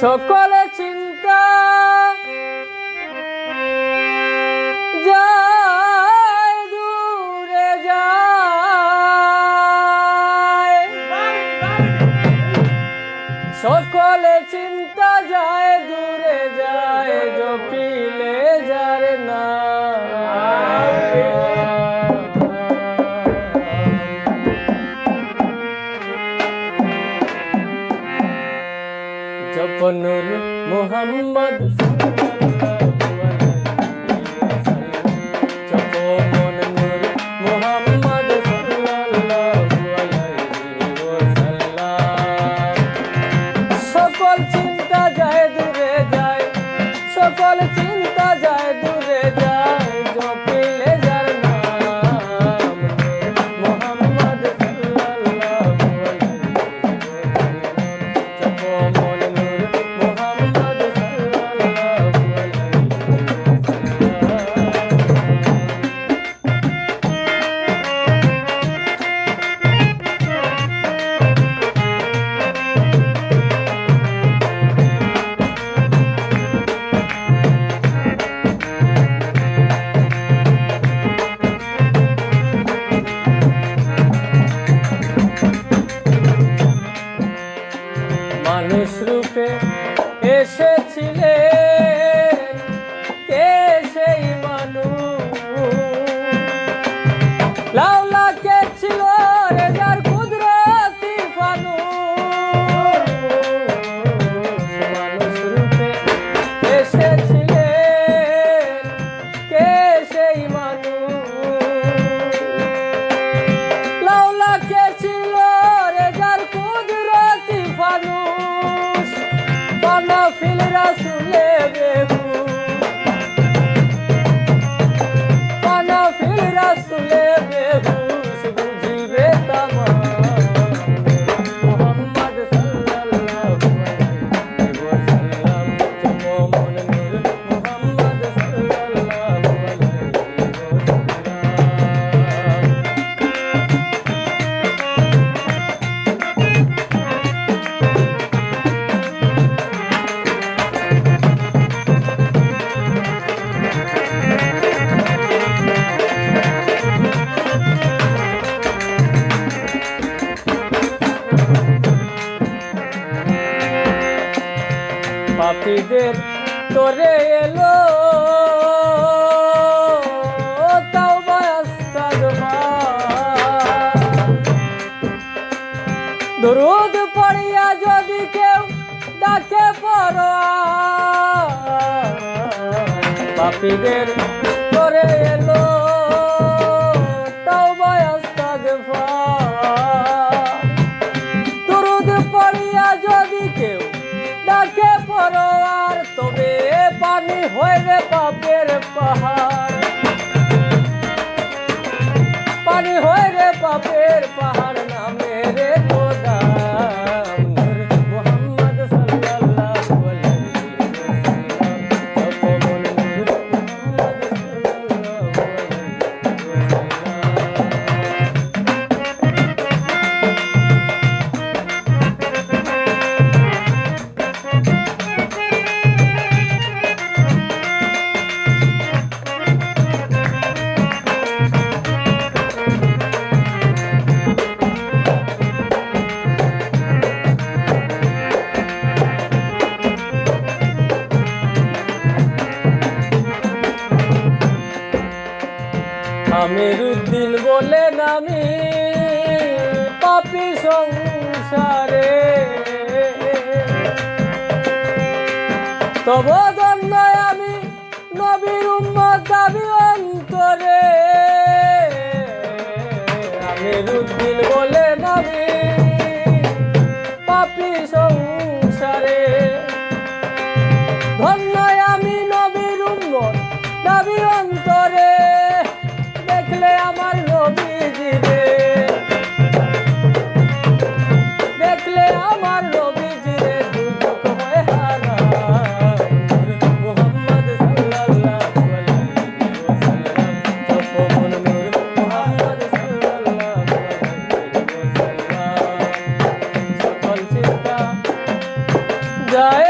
সকল চিন্তা যায় দূরে যায়। সকল চিন্তা যায় দূরে যায় জপিলে যার না কনুর মোহাম্মদ। সাথীদের তোরে এলো। দরুদ পড়িয়া যদি কেউ ডাকে পর পাপীদের করে এলো। হয় রে পাপের পাহাড়। আমির উদ্দিন বলে নামি, পাপি সংসারে। তব জন্মায় আমি নবীর উম্মত দাবি অন্তরে। আমির উদ্দিন বলে নামি, পাপি সংসারে। ধন্য 야,